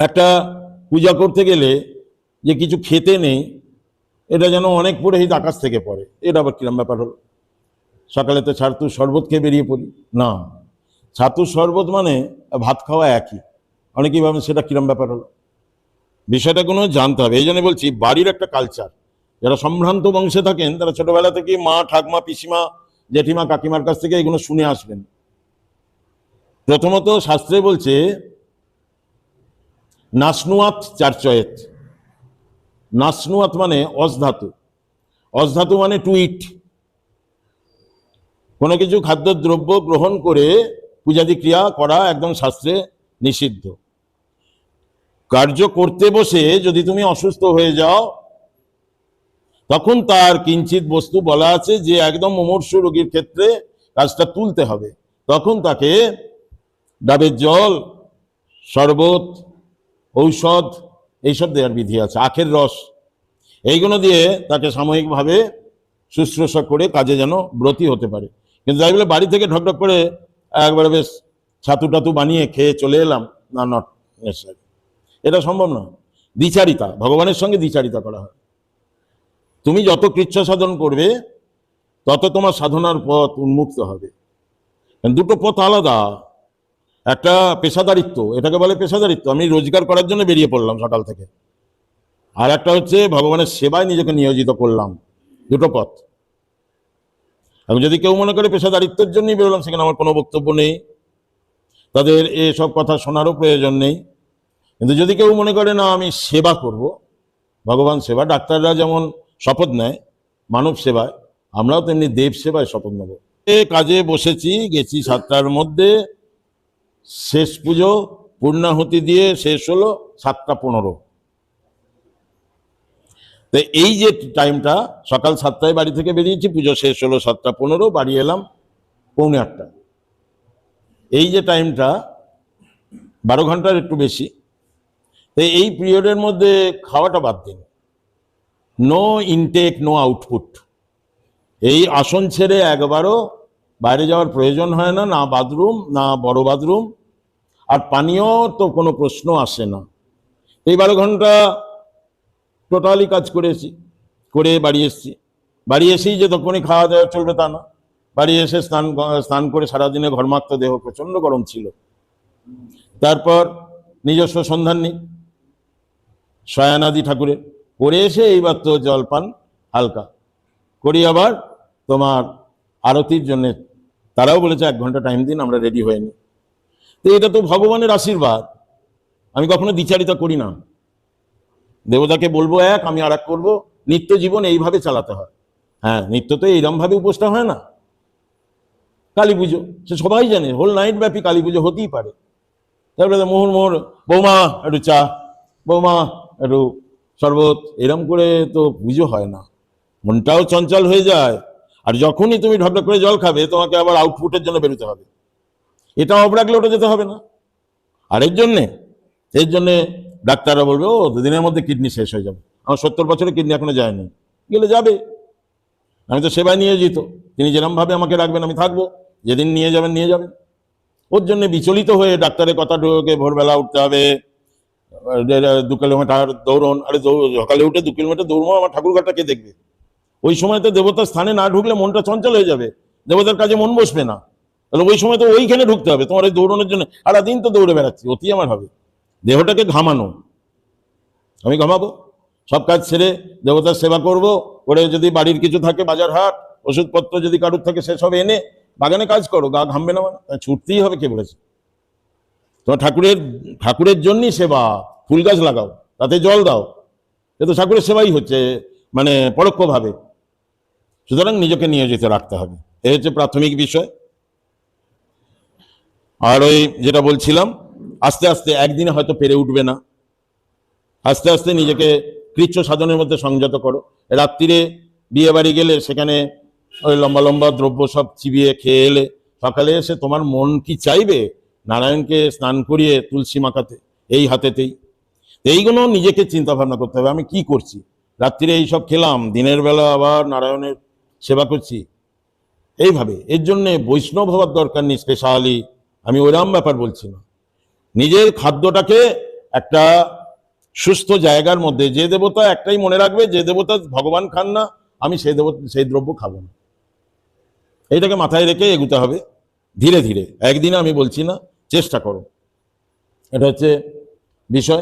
একটা পূজা করতে গেলে যে কিছু খেতে নেই, এটা যেন অনেক পুরোহিত আকাশ থেকে পড়ে। এটা আবার কিরম ব্যাপার হলো? সকালে তো ছাতু শরবত খেয়ে বেরিয়ে পড়ি। না, ছাতু শরবত মানে ভাত খাওয়া একই। অনেকেই ভাবেন সেটা কিরম ব্যাপার হলো? বিষয়টা কোনো জানতে হবে। এই জন্য বলছি, বাড়ির একটা কালচার যারা সম্ভ্রান্ত বংশে থাকেন, তারা ছোটবেলা থেকে মা, ঠাকমা, পিসিমা, জেঠিমা, কাকিমার কাছ থেকে এগুলো শুনে আসবেন। প্রথমত শাস্ত্রে বলছে নাসনুয়াত চারচয়েত। নাসনুয়াত মানে অসধাতু অসধাতু মানে টু ইট কোনো কিছু খাদ্যদ্রব্য গ্রহণ করে পূজাদি ক্রিয়া করা একদম শাস্ত্রে নিষিদ্ধ। কার্য করতে বসে যদি তুমি অসুস্থ হয়ে যাও, তখন তার কিঞ্চিত বস্তু বলা আছে যে একদম মুমূর্ষু রোগীর ক্ষেত্রে কাজটা তুলতে হবে। তখন তাকে ডাবের জল, শরবত ঔষধ, এইসব দেওয়ার বিধি আছে, আখের রস, এইগুলো দিয়ে তাকে সাময়িকভাবে শুশ্রূষা করে কাজে যেন ব্রতী হতে পারে। কিন্তু তাই বলে বাড়ি থেকে ঢকঢক করে একবারে বেশ ছাতু টাতু বানিয়ে খেয়ে চলে এলাম, না নট এটা সম্ভব না দ্বিচারিতা, ভগবানের সঙ্গে দ্বিচারিতা করা হয়। তুমি যত কৃচ্ছ সাধন করবে, তত তোমার সাধনার পথ উন্মুক্ত হবে। দুটো পথ আলাদা। একটা পেশাদারিত্ব, এটাকে বলে পেশাদারিত্ব। আমি রোজগার করার জন্য বেরিয়ে পড়লাম সকাল থেকে। আর একটা হচ্ছে ভগবানের সেবায় নিজেকে নিয়োজিত করলাম। দুটো পথ। আমি যদি কেউ মনে করে পেশাদারিত্বের জন্যই বেরোলাম, সেখানে আমার কোনো বক্তব্য নেই। তাদের এসব কথা শোনারও প্রয়োজন নেই। কিন্তু যদি কেউ মনে করে, না, আমি সেবা করব। ভগবান সেবা, ডাক্তাররা যেমন শপথ নেয়, মানব সেবায়, আমরাও তেমনি দেব সেবায় শপথ নেব। এ কাজে বসেছি, গেছি সাতটার মধ্যে। শেষ পুজো, পূর্ণাহুতি দিয়ে শেষ হলো সাতটা পনেরো। তো এই যে টাইমটা সকাল সাতটায় বাড়ি থেকে বেরিয়েছি, পুজো শেষ হলো সাতটা পনেরো, বাড়ি এলাম পৌনে আটটা এই যে টাইমটা বারো ঘণ্টার একটু বেশি। তো এই পিরিয়ডের মধ্যে খাওয়াটা বাদ দিন। নো ইনটেক নো আউটপুট এই আসন ছেড়ে একবারও বাইরে যাওয়ার প্রয়োজন হয় না না বাথরুম না বড় বাথরুম আর পানীয় তো কোনো প্রশ্ন আসে না। এই বারো ঘণ্টা টোটালি কাজ করেছি করে বাড়ি এসেছি। বাড়ি এসেই যে তখনই খাওয়া দাওয়া চলবে তা না। বাড়ি এসে স্নান স্নান করে সারাদিনে ঘরমাত্র দেহ প্রচণ্ড গরম ছিল। তারপর নিজস্ব সন্ধান নেই শয়ানাদি ঠাকুরের। করে এসে এইবার তো জলপান হালকা। করি আবার তোমার আরতির জন্য। তারাও বলেছে এক ঘণ্টা টাইম দিন, আমরা রেডি হয়ে নিই। তো এটা তো ভগবানের আশীর্বাদ। আমি কখনো দ্বিচারিতা করি না। দেবতাকে বলব এক, আমি আর এক করব। নিত্য জীবন এইভাবে চালাতে হয়। হ্যাঁ নিত্য তো এইরমভাবে উপোসটা হয় না। কালী পুজো, সে সবাই জানে হোল নাইট ব্যাপী কালী পুজো হতেই পারে। তারপরে মোহর মোহর, বৌমা, একটু চা, বৌমা, একটু শরবত, এরম করে তো পুজো হয় না। মনটাও চঞ্চল হয়ে যায়। আর যখনই তুমি ঢকঢক করে জল খাবে, তোমাকে আবার আউটপুটের জন্য বেরোতে হবে। এটা অফ রাখলে ওটা যেতে হবে না। আর এর জন্যে এর জন্যে ডাক্তাররা বলবে, ও, দুদিনের মধ্যে কিডনি শেষ হয়ে যাবে। আমার সত্তর বছরের কিডনি এখনও যায়নি। গেলে যাবে। আমি তো সেবায় নিয়ে যেত তিনি যেরমভাবে আমাকে রাখবেন, আমি থাকব। যেদিন নিয়ে যাবেন নিয়ে যাবেন। ওর জন্য বিচলিত হয়ে ডাক্তারের কথা ঢুকে ভোরবেলা উঠতে হবে। দু কিলোমিটার দৌড়ন। আরে সকালে উঠে দু কিলোমিটার দৌড়বো, আমার ঠাকুরঘাটটা কে দেখবে? ওই সময় তো দেবতার স্থানে না ঢুকলে মনটা চঞ্চল হয়ে যাবে। দেবতার কাজে মন বসবে না। তাহলে ওই সময় তো ওইখানে ঢুকতে হবে, তোমার ওই দৌড়নের জন্য। সারাদিন তো দৌড়ে বেড়াচ্ছি, অতি আমার হবে। দেহটাকে ঘামানো। আমি ঘামাবো? সব কাজ ছেড়ে দেবতার সেবা করব, করে যদি বাড়ির কিছু থাকে, বাজার হাট, ওষুধপত্র যদি কারুর থাকে সেসব এনে বাগানে কাজ করো, গা ঘামবে না মানে? তাই ছুটতেই হবে, কে বলেছে? তোমার ঠাকুরের ঠাকুরের জন্যই সেবা। ফুল গাছ লাগাও, তাতে জল দাও। এ তো ঠাকুরের সেবাই হচ্ছে মানে পরোক্ষভাবে। সুতরাং নিজেকে নিয়োজিত রাখতে হবে। এই হচ্ছে প্রাথমিক বিষয়। আর ওই যেটা বলছিলাম, আস্তে আস্তে একদিনে হয়তো পেরে উঠবে না। আস্তে আস্তে নিজেকে কৃচ্ছ সাধনের মধ্যে সংযত করো। রাত্রিরে বিয়ে বাড়ি গেলে সেখানে ওই লম্বা লম্বা দ্রব্য সব চিবিয়ে খেয়ে এলে সকালে এসে তোমার মন কি চাইবে? নারায়ণকে স্নান করিয়ে তুলসী মাখাতে, এই হাতেতেই। এইগুলো নিজেকে চিন্তা ভাবনা করতে হবে, আমি কি করছি? রাত্রিরে এইসব খেলাম, দিনের বেলা আবার নারায়ণের সেবা করছি। এইভাবে, এর জন্যে বৈষ্ণব হওয়ার দরকার নেই স্পেশালি আমি ওইরাম ব্যাপার বলছি না। নিজের খাদ্যটাকে একটা সুস্থ জায়গার মধ্যে, যে দেবতা একটাই মনে রাখবে, যে দেবতা ভগবান খান না, আমি সেই দেবতা সেই দ্রব্য খাব না। এইটাকে মাথায় রেখে এগুতে হবে। ধীরে ধীরে, একদিনে আমি বলছি না, চেষ্টা করো। এটা হচ্ছে বিষয়।